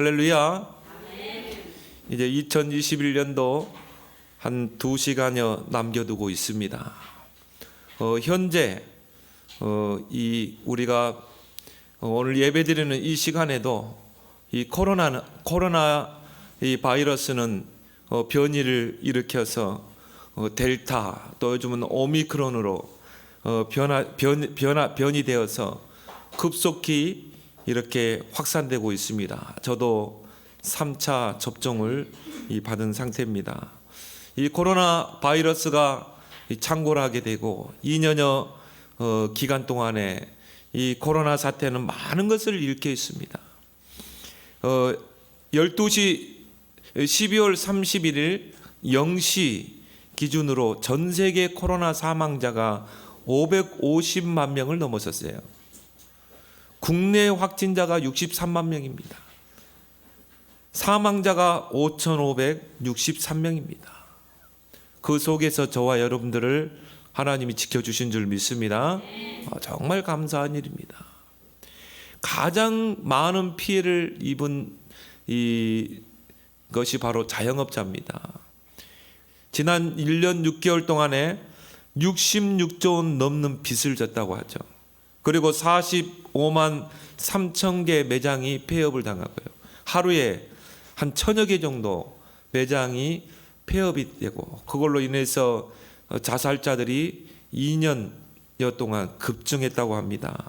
할렐루야. 이제 2021년도 한두 시간여 남겨두고 있습니다. 어, 현재 어, 이 우리가 어, 오늘 예배드리는 이 시간에도 이 코로나 코로나 이 바이러스는 어, 변이를 일으켜서 어, 델타 또 요즘은 오미크론으로 어, 변화 변 변화 변이 되어서 급속히 이렇게 확산되고 있습니다. 저도 3차 접종을 이 받은 상태입니다. 이 코로나 바이러스가 이 창궐 하게 되고 2년여 어, 기간 동안에 이 코로나 사태는 많은 것을 잃게 했습니다. 어, 12시 12월 31일 0시 기준으로 전 세계 코로나 사망자가 550만 명을 넘어섰어요. 국내 확진자가 63만 명입니다. 사망자가 5,563명입니다. 그 속에서 저와 여러분들을 하나님이 지켜주신 줄 믿습니다. 어, 정말 감사한 일입니다. 가장 많은 피해를 입은 이 것이 바로 자영업자입니다. 지난 1년 6개월 동안에 66조 원 넘는 빚을 졌다고 하죠. 그리고 45만 3천 개 매장이 폐업을 당하고요. 하루에 한 천여 개 정도 매장이 폐업이 되고 그걸로 인해서 자살자들이 2년여 동안 급증했다고 합니다.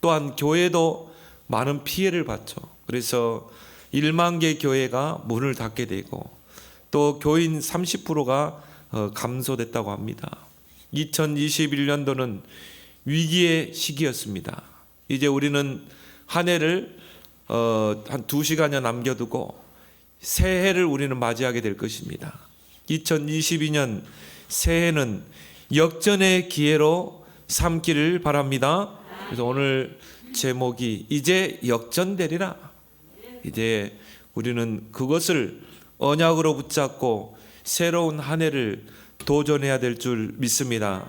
또한 교회도 많은 피해를 봤죠. 그래서 1만 개 교회가 문을 닫게 되고 또 교인 30%가 어, 감소됐다고 합니다. 2021년도는 위기의 시기였습니다. 이제 우리는 한 해를 어, 한두 시간여 남겨두고 새해를 우리는 맞이하게 될 것입니다. 2022년 새해는 역전의 기회로 삼기를 바랍니다. 그래서 오늘 제목이 이제 역전되리라. 이제 우리는 그것을 언약으로 붙잡고 새로운 한 해를 도전해야 될 줄 믿습니다.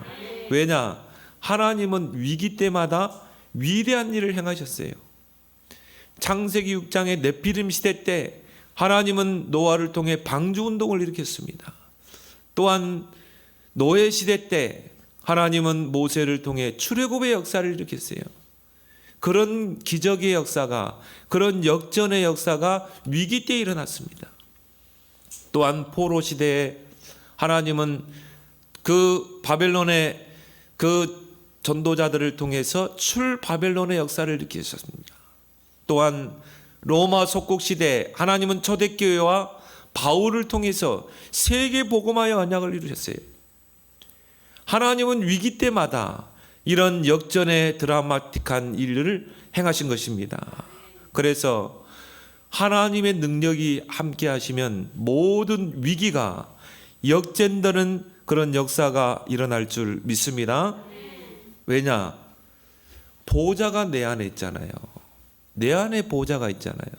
왜냐? 하나님은 위기 때마다 위대한 일을 행하셨어요. 창세기 6장의 네피림 시대 때 하나님은 노아를 통해 방주 운동을 일으켰습니다. 또한 노예 시대 때 하나님은 모세를 통해 출애굽의 역사를 일으켰어요. 그런 기적의 역사가 그런 역전의 역사가 위기 때 일어났습니다. 또한 포로 시대에 하나님은 그 바벨론의 그 전도자들을 통해서 출 바벨론의 역사를 일으키셨습니다. 또한 로마 속국 시대 하나님은 초대교회와 바울을 통해서 세계 복음화의 언약을 이루셨어요. 하나님은 위기 때마다 이런 역전의 드라마틱한 일을 행하신 것입니다. 그래서 하나님의 능력이 함께 하시면 모든 위기가 역전되는 그런 역사가 일어날 줄 믿습니다. 왜냐? 보좌가 내 안에 있잖아요. 내 안에 보좌가 있잖아요.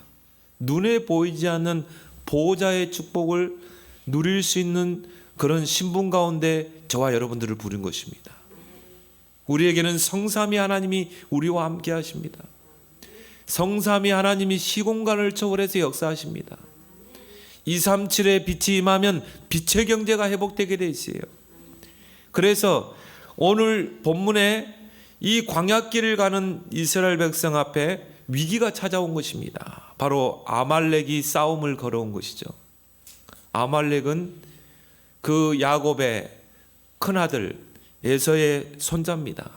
눈에 보이지 않는 보좌의 축복을 누릴 수 있는 그런 신분 가운데 저와 여러분들을 부른 것입니다. 우리에게는 성삼위 하나님이 우리와 함께 하십니다. 성삼위 하나님이 시공간을 초월해서 역사하십니다. 237의 빛이 임하면 빛의 경제가 회복되게 돼 있어요. 그래서 오늘 본문에 이 광야길을 가는 이스라엘 백성 앞에 위기가 찾아온 것입니다. 바로 아말렉이 싸움을 걸어온 것이죠. 아말렉은 그 야곱의 큰아들 에서의 손자입니다.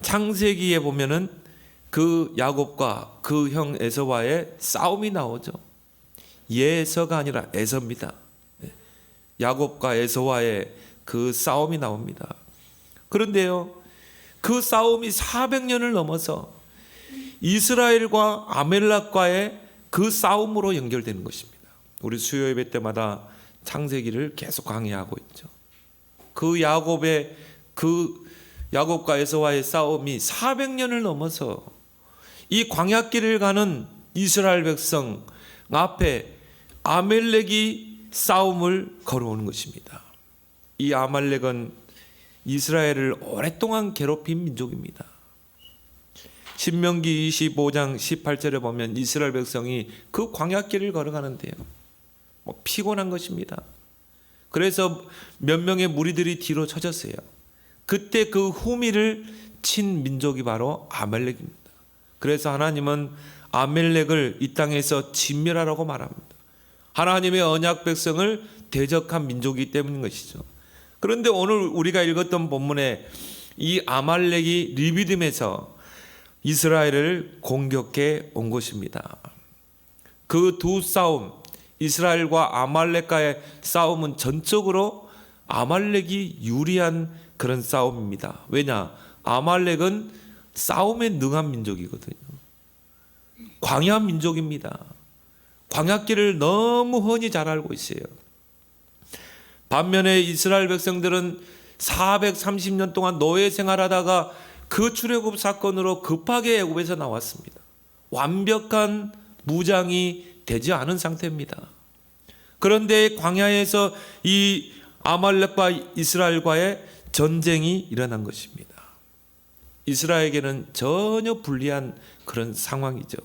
창세기에 보면은 그 야곱과 그 형 에서와의 싸움이 나오죠. 예서가 아니라 에서입니다. 야곱과 에서와의 그 싸움이 나옵니다. 그런데요, 그 싸움이 400년을 넘어서 이스라엘과 아멜락과의 그 싸움으로 연결되는 것입니다. 우리 수요 예배 때마다 창세기를 계속 강의하고 있죠. 그 야곱의 그 야곱과 에서와의 싸움이 400년을 넘어서 이 광야길을 가는 이스라엘 백성 앞에 아멜렉이 싸움을 걸어오는 것입니다. 이 아말렉은 이스라엘을 오랫동안 괴롭힌 민족입니다. 신명기 25장 18절에 보면 이스라엘 백성이 그 광야길을 걸어가는데요. 뭐 피곤한 것입니다. 그래서 몇 명의 무리들이 뒤로 쳐졌어요. 그때 그 후미를 친 민족이 바로 아말렉입니다. 그래서 하나님은 아멜렉을 이 땅에서 진멸하라고 말합니다. 하나님의 언약 백성을 대적한 민족이기 때문인 것이죠. 그런데 오늘 우리가 읽었던 본문에 이 아말렉이 리비딤에서 이스라엘을 공격해 온 것입니다. 그 두 싸움, 이스라엘과 아말렉과의 싸움은 전적으로 아말렉이 유리한 그런 싸움입니다. 왜냐? 아말렉은 싸움에 능한 민족이거든요. 광야 민족입니다. 광야길을 너무 훤히 잘 알고 있어요. 반면에 이스라엘 백성들은 430년 동안 노예 생활하다가 그 출애굽 사건으로 급하게 애굽에서 나왔습니다. 완벽한 무장이 되지 않은 상태입니다. 그런데 광야에서 이 아말렉과 이스라엘과의 전쟁이 일어난 것입니다. 이스라엘에게는 전혀 불리한 그런 상황이죠.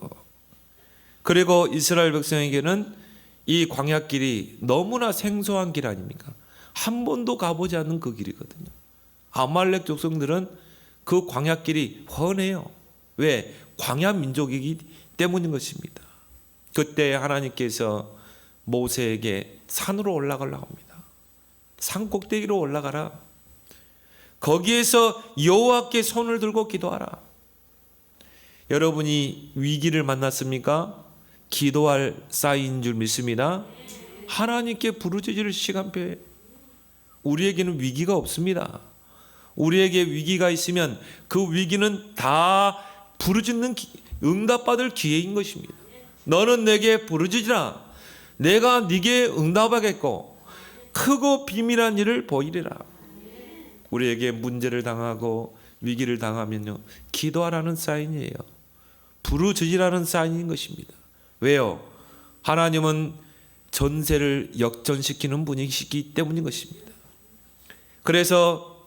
그리고 이스라엘 백성에게는 이 광야길이 너무나 생소한 길 아닙니까? 한 번도 가보지 않은 그 길이거든요. 아말렉 족속들은 그 광야길이 훤해요. 왜? 광야 민족이기 때문인 것입니다. 그때 하나님께서 모세에게 산으로 올라가려고 합니다. 산 꼭대기로 올라가라. 거기에서 여호와께 손을 들고 기도하라. 여러분이 위기를 만났습니까? 기도할 사이인 줄 믿습니다. 하나님께 부르짖을 시간표에 우리에게는 위기가 없습니다. 우리에게 위기가 있으면 그 위기는 다 부르짖는 기- 응답받을 기회인 것입니다. 너는 내게 부르짖으라. 내가 네게 응답하겠고 크고 비밀한 일을 보이리라. 우리에게 문제를 당하고 위기를 당하면요 기도하라는 사인이에요. 부르짖으라는 사인인 것입니다. 왜요? 하나님은 전세를 역전시키는 분이시기 때문인 것입니다. 그래서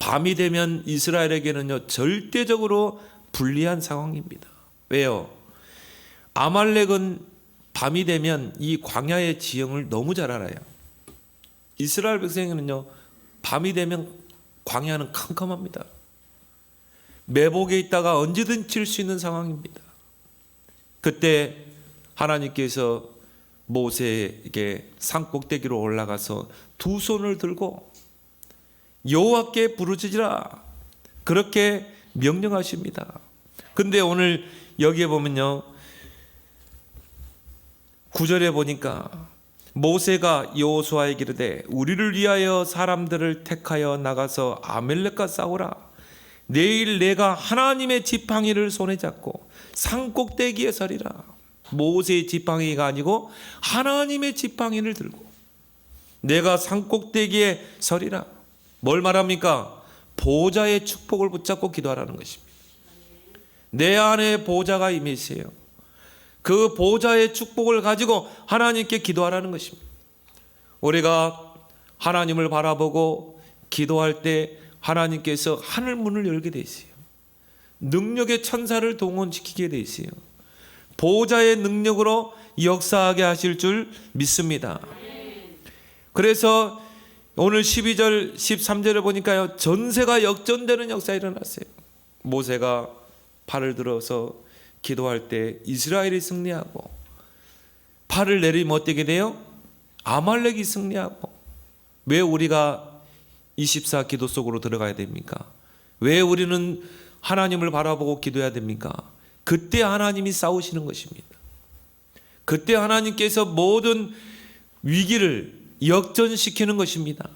밤이 되면 이스라엘에게는요 절대적으로 불리한 상황입니다. 왜요? 아말렉은 밤이 되면 이 광야의 지형을 너무 잘 알아요. 이스라엘 백성에게는요 밤이 되면 광야는 캄캄합니다. 매복에 있다가 언제든 칠 수 있는 상황입니다. 그때 하나님께서 모세에게 산 꼭대기로 올라가서 두 손을 들고 여호와께 부르짖으라 그렇게 명령하십니다. 근데 오늘 여기에 보면요. 구절에 보니까 모세가 여호수아에게 이르되 우리를 위하여 사람들을 택하여 나가서 아멜렉과 싸우라. 내일 내가 하나님의 지팡이를 손에 잡고 산 꼭대기에 서리라. 모세의 지팡이가 아니고 하나님의 지팡이를 들고 내가 산 꼭대기에 서리라. 뭘 말합니까? 보좌의 축복을 붙잡고 기도하라는 것입니다. 내 안에 보좌가 임했어요. 그 보좌의 축복을 가지고 하나님께 기도하라는 것입니다. 우리가 하나님을 바라보고 기도할 때 하나님께서 하늘 문을 열게 돼 있어요. 능력의 천사를 동원시키게 돼 있어요. 보좌의 능력으로 역사하게 하실 줄 믿습니다. 그래서 오늘 12절, 13절을 보니까요, 전세가 역전되는 역사가 일어났어요. 모세가 팔을 들어서 기도할 때 이스라엘이 승리하고 팔을 내리면 어떻게 돼요? 아말렉이 승리하고 왜 우리가 24 기도 속으로 들어가야 됩니까? 왜 우리는 하나님을 바라보고 기도해야 됩니까? 그때 하나님이 싸우시는 것입니다. 그때 하나님께서 모든 위기를 역전시키는 것입니다.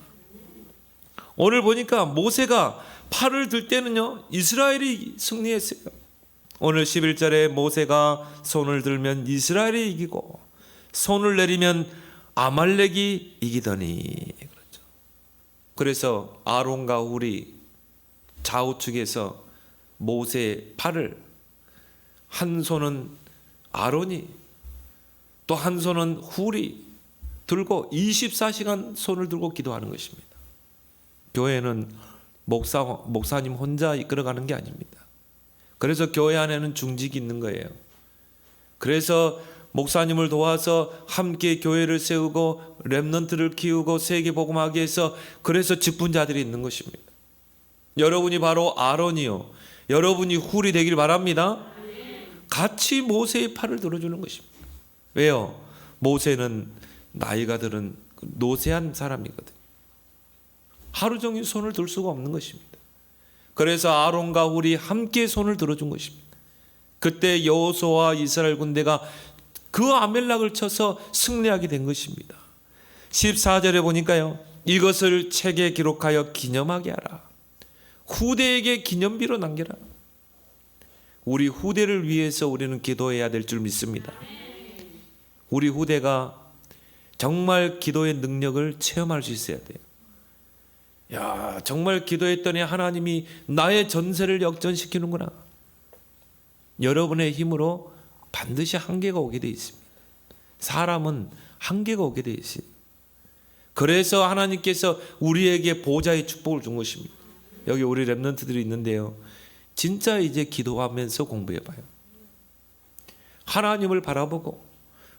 오늘 보니까 모세가 팔을 들 때는요, 이스라엘이 승리했어요. 오늘 11절에 모세가 손을 들면 이스라엘이 이기고 손을 내리면 아말렉이 이기더니 그렇죠. 그래서 아론과 훌이 좌우측에서 모세의 팔을 한 손은 아론이 또 한 손은 훌이 들고 24시간 손을 들고 기도하는 것입니다. 교회는 목사 목사님 혼자 이끌어가는 게 아닙니다. 그래서 교회 안에는 중직이 있는 거예요. 그래서 목사님을 도와서 함께 교회를 세우고 렘넌트를 키우고 세계 복음하기 위해서 그래서 직분자들이 있는 것입니다. 여러분이 바로 아론이요. 여러분이 훌이 되길 바랍니다. 같이 모세의 팔을 들어주는 것입니다. 왜요? 모세는 나이가 들은 노쇠한 사람이거든. 하루 종일 손을 들 수가 없는 것입니다. 그래서 아론과 훌이 함께 손을 들어준 것입니다. 그때 여호수아와 이스라엘 군대가 그 아멜락을 쳐서 승리하게 된 것입니다. 14절에 보니까요. 이것을 책에 기록하여 기념하게 하라. 후대에게 기념비로 남겨라. 우리 후대를 위해서 우리는 기도해야 될 줄 믿습니다. 우리 후대가 정말 기도의 능력을 체험할 수 있어야 돼요. 야, 정말 기도했더니 하나님이 나의 전세를 역전시키는구나. 여러분의 힘으로 반드시 한계가 오게 돼 있습니다. 사람은 한계가 오게 돼 있어요. 그래서 하나님께서 우리에게 보좌의 축복을 준 것입니다. 여기 우리 랩런트들이 있는데요. 진짜 이제 기도하면서 공부해 봐요. 하나님을 바라보고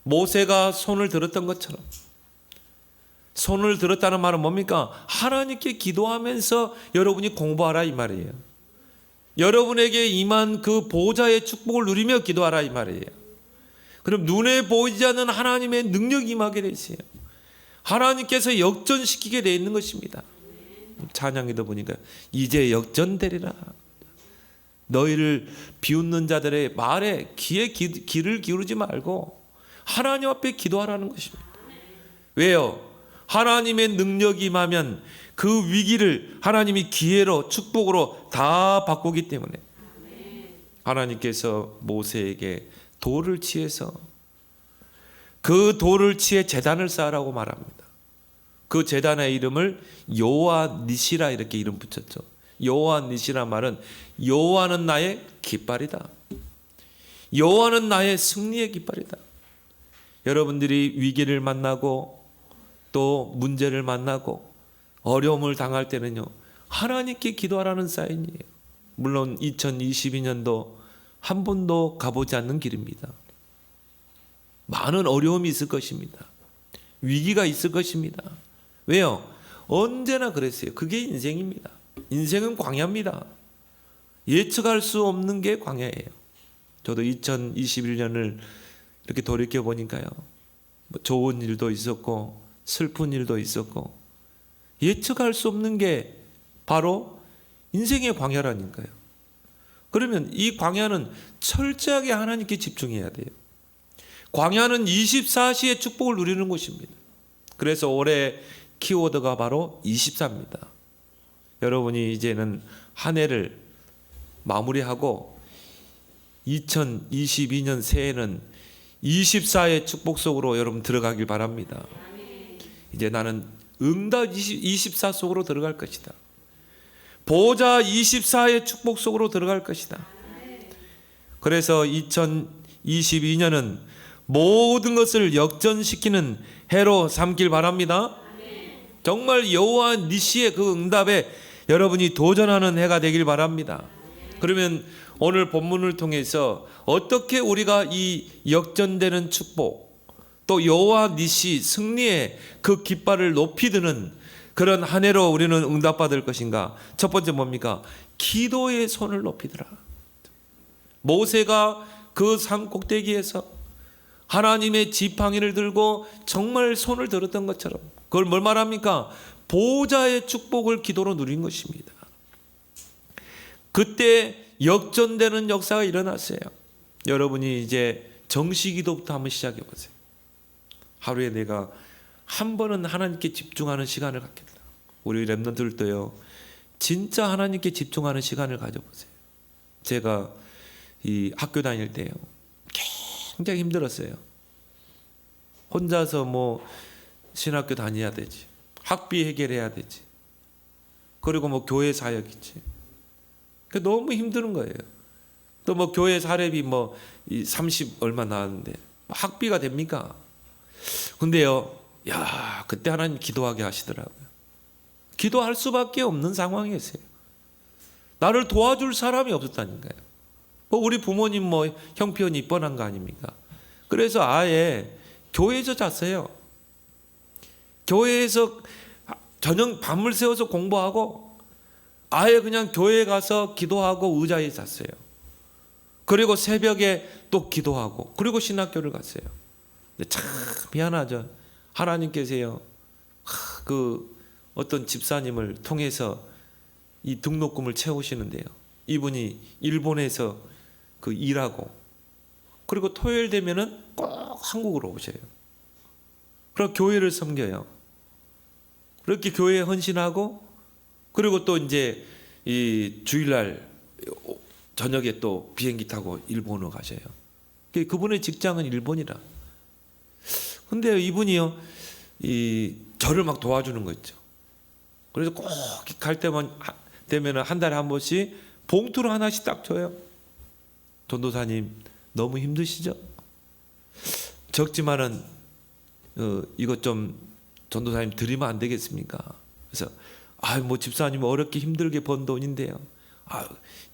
모세가 손을 들었던 것처럼 손을 들었다는 말은 뭡니까? 하나님께 기도하면서 여러분이 공부하라 이 말이에요. 여러분에게 임한 그 보좌의 축복을 누리며 기도하라 이 말이에요. 그럼 눈에 보이지 않는 하나님의 능력이 임하게 되세요. 하나님께서 역전시키게 되어 있는 것입니다. 찬양에도 보니까 이제 역전되리라. 너희를 비웃는 자들의 말에 귀에 기, 귀를 기울이지 말고 하나님 앞에 기도하라는 것입니다. 왜요? 하나님의 능력이 임하면 그 위기를 하나님이 기회로 축복으로 다 바꾸기 때문에 하나님께서 모세에게 돌을 치해서 그 돌을 치해 재단을 쌓으라고 말합니다. 그 재단의 이름을 요아 니시라 이렇게 이름 붙였죠. 요아 니시라 말은 요아는 나의 깃발이다. 요아는 나의 승리의 깃발이다. 여러분들이 위기를 만나고 또 문제를 만나고 어려움을 당할 때는요. 하나님께 기도하라는 사인이에요. 물론 2022년도 한 번도 가보지 않는 길입니다. 많은 어려움이 있을 것입니다. 위기가 있을 것입니다. 왜요? 언제나 그랬어요. 그게 인생입니다. 인생은 광야입니다. 예측할 수 없는 게 광야예요. 저도 2021년을 이렇게 돌이켜 보니까요. 뭐 좋은 일도 있었고 슬픈 일도 있었고 예측할 수 없는 게 바로 인생의 광야라니까요. 그러면 이 광야는 철저하게 하나님께 집중해야 돼요. 광야는 24시의 축복을 누리는 곳입니다. 그래서 올해 키워드가 바로 24입니다. 여러분이 이제는 한 해를 마무리하고 2022년 새해는 24의 축복 속으로 여러분 들어가길 바랍니다. 이제 나는 응답 24 속으로 들어갈 것이다. 보좌 24의 축복 속으로 들어갈 것이다. 그래서 2022년은 모든 것을 역전시키는 해로 삼길 바랍니다. 정말 여호와 니시의 그 응답에 여러분이 도전하는 해가 되길 바랍니다. 그러면 오늘 본문을 통해서 어떻게 우리가 이 역전되는 축복 또 여호와 니시 승리의 그 깃발을 높이 드는 그런 한 해로 우리는 응답받을 것인가? 첫 번째 뭡니까? 기도의 손을 높이 들라. 모세가 그 산 꼭대기에서 하나님의 지팡이를 들고 정말 손을 들었던 것처럼 그걸 뭘 말합니까? 보좌의 축복을 기도로 누린 것입니다. 그때 역전되는 역사가 일어났어요. 여러분이 이제 정시 기도부터 한번 시작해 보세요. 하루에 내가 한 번은 하나님께 집중하는 시간을 갖겠다. 우리 랩런들도요. 진짜 하나님께 집중하는 시간을 가져보세요. 제가 이 학교 다닐 때요. 굉장히 힘들었어요. 혼자서 뭐 신학교 다녀야 되지. 학비 해결해야 되지. 그리고 뭐 교회 사역 있지. 그 너무 힘드는 거예요. 또 뭐 교회 사례비 뭐 30 얼마 나왔는데 학비가 됩니까? 근데요. 야, 그때 하나님 기도하게 하시더라고요. 기도할 수밖에 없는 상황이었어요. 나를 도와줄 사람이 없었다니까요. 뭐 우리 부모님 뭐 형편이 뻔한 거 아닙니까? 그래서 아예 교회에서 잤어요. 교회에서 저녁 밤을 새워서 공부하고 아예 그냥 교회에 가서 기도하고 의자에 잤어요. 그리고 새벽에 또 기도하고 그리고 신학교를 갔어요. 참 미안하죠. 하나님께서요. 하, 그 어떤 집사님을 통해서 이 등록금을 채우시는데요. 이분이 일본에서 그 일하고 그리고 토요일 되면은 꼭 한국으로 오셔요. 그리고 교회를 섬겨요. 그렇게 교회에 헌신하고 그리고 또 이제 이 주일날 저녁에 또 비행기 타고 일본으로 가셔요. 그- 그분의 직장은 일본이라. 근데 이분이요, 이 저를 막 도와주는 거 있죠. 그래서 꼭 갈 때만 하- 되면은 한 달에 한 번씩 봉투를 하나씩 딱 줘요. 전도사님 너무 힘드시죠? 적지만은 어, 이것 좀 전도사님 드리면 안 되겠습니까? 그래서 아뭐 집사님 어렵게 힘들게 번 돈인데요. 아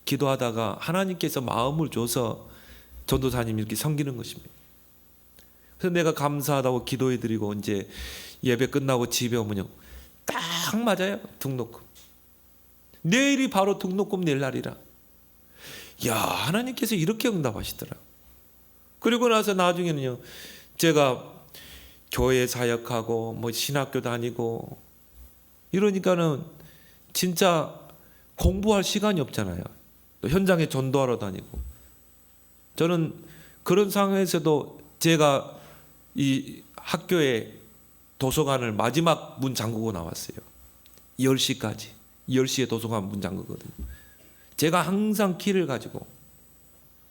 기도하다가 하나님께서 마음을 줘서 전도사님 이렇게 섬기는 것입니다. 그래서 내가 감사하다고 기도해드리고 이제 예배 끝나고 집에 오면요 딱 맞아요 등록금. 내일이 바로 등록금 낼 날이라. 야 하나님께서 이렇게 응답하시더라. 그리고 나서 나중에는요 제가 교회 사역하고 뭐 신학교 다니고 이러니까는 진짜 공부할 시간이 없잖아요. 또 현장에 전도하러 다니고 저는 그런 상황에서도 제가 이 학교에 도서관을 마지막 문 잠그고 나왔어요. 10시까지. 10시에 도서관 문 잠그거든요. 제가 항상 키를 가지고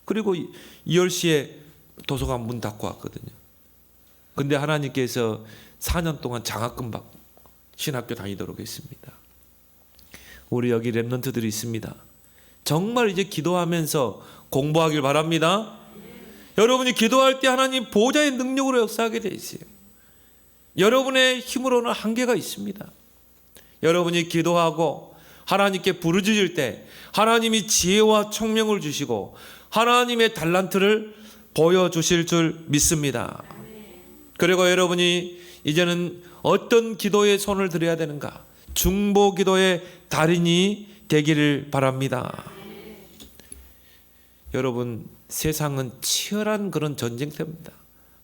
그리고 10시에 도서관 문 닫고 왔거든요. 근데 하나님께서 4년 동안 장학금 받고 신학교 다니도록 했습니다. 우리 여기 랩런트들이 있습니다. 정말 이제 기도하면서 공부하길 바랍니다. 여러분이 기도할 때 하나님 보좌의 능력으로 역사하게 돼 있어요. 여러분의 힘으로는 한계가 있습니다. 여러분이 기도하고 하나님께 부르짖을 때 하나님이 지혜와 총명을 주시고 하나님의 달란트를 보여 주실 줄 믿습니다. 그리고 여러분이 이제는 어떤 기도에 손을 들여야 되는가? 중보 기도의 달인이 되기를 바랍니다. 여러분, 세상은 치열한 그런 전쟁터입니다.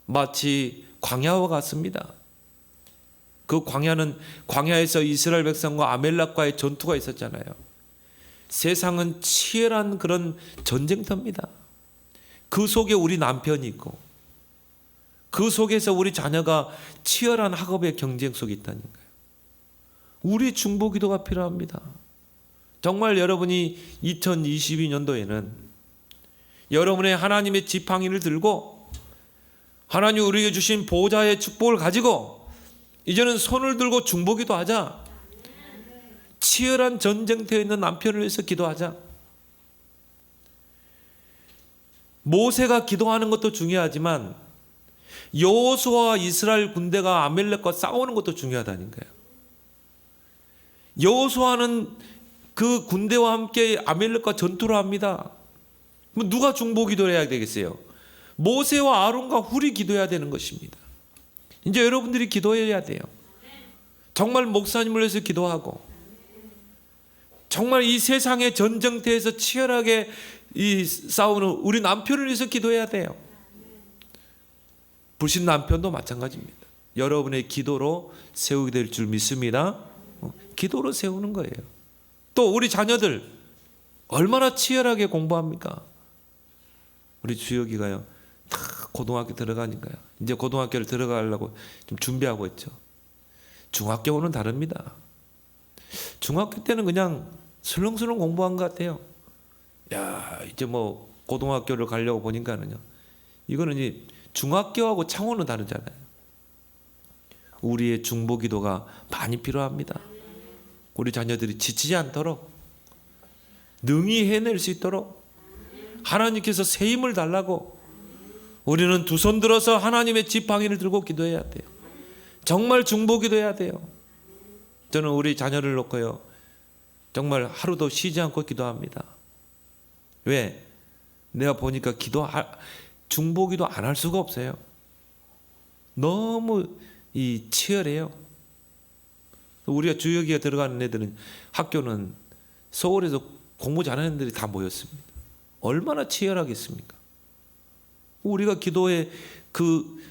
마치 광야와 같습니다. 그 광야는 광야에서 이스라엘 백성과 아멜락과의 전투가 있었잖아요. 세상은 치열한 그런 전쟁터입니다. 그 속에 우리 남편이 있고 그 속에서 우리 자녀가 치열한 학업의 경쟁 속에 있다는 거예요. 우리 중보 기도가 필요합니다. 정말 여러분이 2022년도에는 여러분의 하나님의 지팡이를 들고 하나님 우리에게 주신 보좌의 축복을 가지고 이제는 손을 들고 중보기도 하자. 치열한 전쟁터에 있는 남편을 위해서 기도하자. 모세가 기도하는 것도 중요하지만 여호수아와 이스라엘 군대가 아멜렉과 싸우는 것도 중요하다는 거예요. 여호수아는 그 군대와 함께 아멜렉과 전투를 합니다. 그럼 누가 중보 기도를 해야 되겠어요? 모세와 아론과 훌이 기도해야 되는 것입니다. 이제 여러분들이 기도해야 돼요. 정말 목사님을 위해서 기도하고 정말 이 세상의 전쟁터에서 치열하게 이 싸우는 우리 남편을 위해서 기도해야 돼요. 불신 남편도 마찬가지입니다. 여러분의 기도로 세우게 될 줄 믿습니다. 어, 기도로 세우는 거예요. 또 우리 자녀들 얼마나 치열하게 공부합니까? 우리 주혁이가요. 다 고등학교 들어가니까요. 이제 고등학교를 들어가려고 좀 준비하고 있죠. 중학교는 다릅니다. 중학교 때는 그냥 슬렁슬렁 공부한 것 같아요. 야, 이제 뭐 고등학교를 가려고 보니까는요. 이거는 이제 중학교하고 창호는 다르잖아요. 우리의 중보 기도가 많이 필요합니다. 우리 자녀들이 지치지 않도록 능히 해낼 수 있도록 하나님께서 새 힘을 달라고 우리는 두 손 들어서 하나님의 지팡이를 들고 기도해야 돼요. 정말 중보 기도해야 돼요. 저는 우리 자녀를 놓고요. 정말 하루도 쉬지 않고 기도합니다. 왜? 내가 보니까 기도 중보기도 안 할 수가 없어요. 너무 이 치열해요. 우리가 주역에 들어가는 애들은 학교는 서울에서 공부 잘하는 애들이 다 모였습니다. 얼마나 치열하겠습니까? 우리가 기도에 그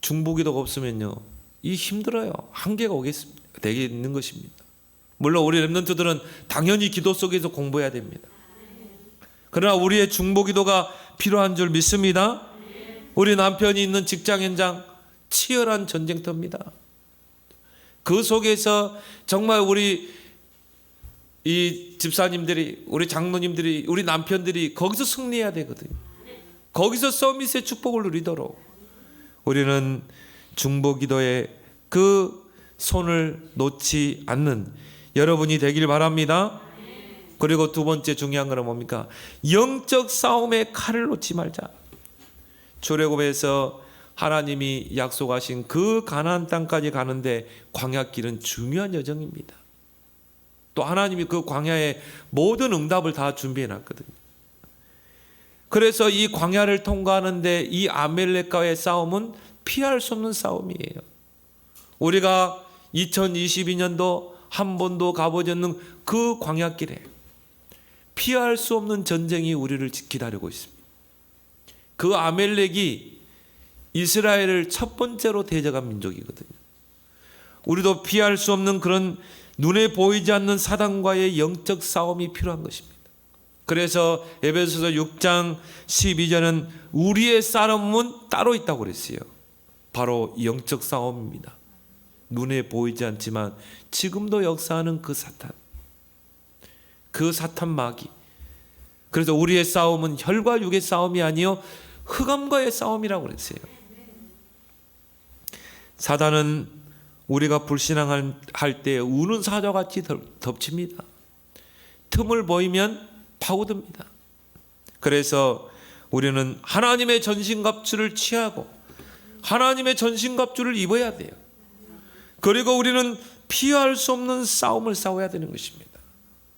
중보기도가 없으면요, 이 힘들어요. 한계가 오겠습니다. 되게 있는 것입니다. 물론 우리 랩런트들은 당연히 기도 속에서 공부해야 됩니다. 그러나 우리의 중보기도가 필요한 줄 믿습니다. 우리 남편이 있는 직장 현장 치열한 전쟁터입니다. 그 속에서 정말 우리 이 집사님들이 우리 장로님들이 우리 남편들이 거기서 승리해야 되거든요. 거기서 서밋의 축복을 누리도록 우리는 중보 기도의 그 손을 놓지 않는 여러분이 되길 바랍니다. 그리고 두 번째 중요한 거는 뭡니까? 영적 싸움의 칼을 놓지 말자. 출애굽에서 하나님이 약속하신 그 가나안 땅까지 가는데 광야길은 중요한 여정입니다. 또 하나님이 그 광야에 모든 응답을 다 준비해 놨거든요. 그래서 이 광야를 통과하는데 이 아멜렉과의 싸움은 피할 수 없는 싸움이에요. 우리가 2022년도 한 번도 가보지 않는 그 광야길에 피할 수 없는 전쟁이 우리를 기다리고 있습니다. 그 아멜렉이 이스라엘을 첫 번째로 대적한 민족이거든요. 우리도 피할 수 없는 그런 눈에 보이지 않는 사단과의 영적 싸움이 필요한 것입니다. 그래서 에베소서 6장 12절은 우리의 싸움은 따로 있다고 그랬어요. 바로 영적 싸움입니다. 눈에 보이지 않지만 지금도 역사하는 그 사탄. 그 사탄 마귀. 그래서 우리의 싸움은 혈과 육의 싸움이 아니요 흑암과의 싸움이라고 그랬어요. 사단은 우리가 불신앙할 때 우는 사자같이 덮칩니다. 틈을 보이면 파고듭니다. 그래서 우리는 하나님의 전신갑주를 취하고 하나님의 전신갑주를 입어야 돼요. 그리고 우리는 피할 수 없는 싸움을 싸워야 되는 것입니다.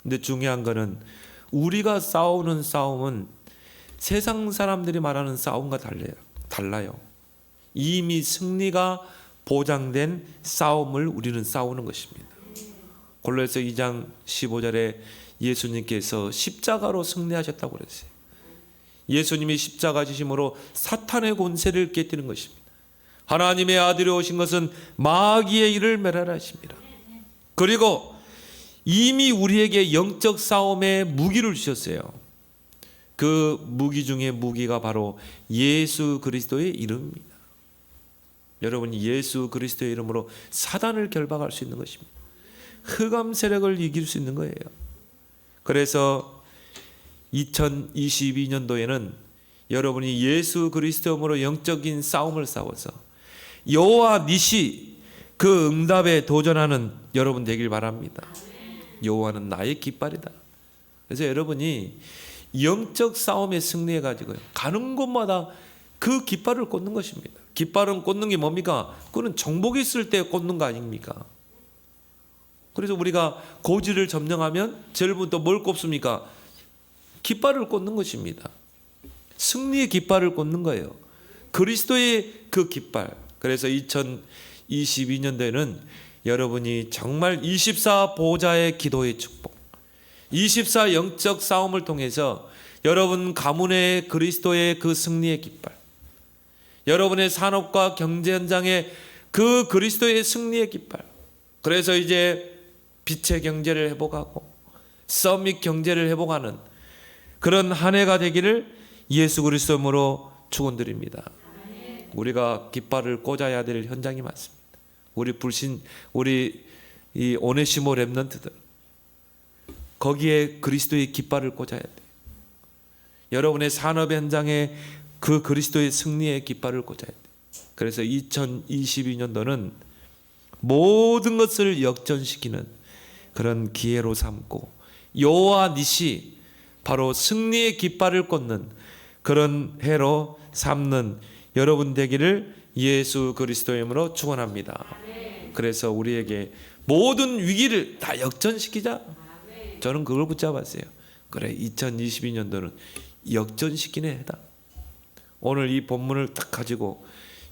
근데 중요한 거는 우리가 싸우는 싸움은 세상 사람들이 말하는 싸움과 달라요. 달라요. 이미 승리가 보장된 싸움을 우리는 싸우는 것입니다. 골로새 2장 15절에 예수님께서 십자가로 승리하셨다고 그랬어요. 예수님이 십자가 지심으로 사탄의 권세를 깨뜨리는 것입니다. 하나님의 아들이 오신 것은 마귀의 일을 멸하라 하십니다. 그리고 이미 우리에게 영적 싸움의 무기를 주셨어요. 그 무기 중에 무기가 바로 예수 그리스도의 이름입니다. 여러분 예수 그리스도의 이름으로 사단을 결박할 수 있는 것입니다. 흑암 세력을 이길 수 있는 거예요. 그래서 2022년도에는 여러분이 예수 그리스도로 영적인 싸움을 싸워서 여호와 니시 그 응답에 도전하는 여러분 되길 바랍니다. 여호와는 나의 깃발이다. 그래서 여러분이 영적 싸움에 승리해 가지고요. 가는 곳마다 그 깃발을 꽂는 것입니다. 깃발은 꽂는 게 뭡니까? 그거는 정복이 있을 때 꽂는 거 아닙니까? 그래서 우리가 고지를 점령하면 제일 먼저 뭘 꼽습니까? 깃발을 꽂는 것입니다. 승리의 깃발을 꽂는 거예요. 그리스도의 그 깃발. 그래서 2022년도에는 여러분이 정말 24 보좌의 기도의 축복, 24 영적 싸움을 통해서 여러분 가문의 그리스도의 그 승리의 깃발, 여러분의 산업과 경제 현장의 그 그리스도의 승리의 깃발. 그래서 이제 빛의 경제를 회복하고 서밋 경제를 회복하는 그런 한 해가 되기를 예수 그리스도로 축원드립니다. 우리가 깃발을 꽂아야 될 현장이 많습니다. 우리 불신 우리 이 오네시모 렘넌트들 거기에 그리스도의 깃발을 꽂아야 돼. 여러분의 산업 현장에 그 그리스도의 승리의 깃발을 꽂아야 돼. 그래서 2022년도는 모든 것을 역전시키는 그런 기회로 삼고 여호와 니시 바로 승리의 깃발을 꽂는 그런 해로 삼는 여러분 되기를 예수 그리스도의 이름으로 축원합니다. 그래서 우리에게 모든 위기를 다 역전시키자. 저는 그걸 붙잡았어요. 그래 2022년도는 역전시키는 해다. 오늘 이 본문을 딱 가지고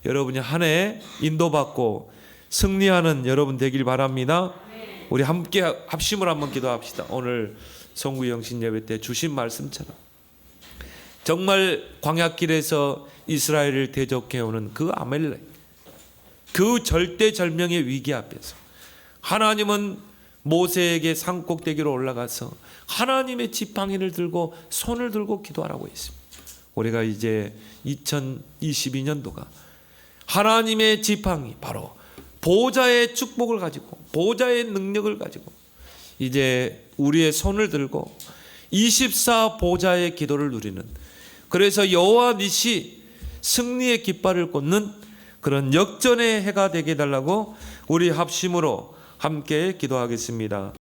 여러분이 한 해 인도받고 승리하는 여러분 되길 바랍니다. 우리 함께 합심을 한번 기도합시다. 오늘 성구 영신 예배 때 주신 말씀처럼 정말 광야길에서 이스라엘을 대적해 오는 그 아멜렉 그 절대절명의 위기 앞에서 하나님은 모세에게 산꼭대기로 올라가서 하나님의 지팡이를 들고 손을 들고 기도하라고 했습니다. 우리가 이제 2022년도가 하나님의 지팡이 바로 보좌의 축복을 가지고 보좌의 능력을 가지고 이제 우리의 손을 들고 24 보좌의 기도를 누리는 그래서 여호와 니시 승리의 깃발을 꽂는 그런 역전의 해가 되게 해달라고 우리 합심으로 함께 기도하겠습니다.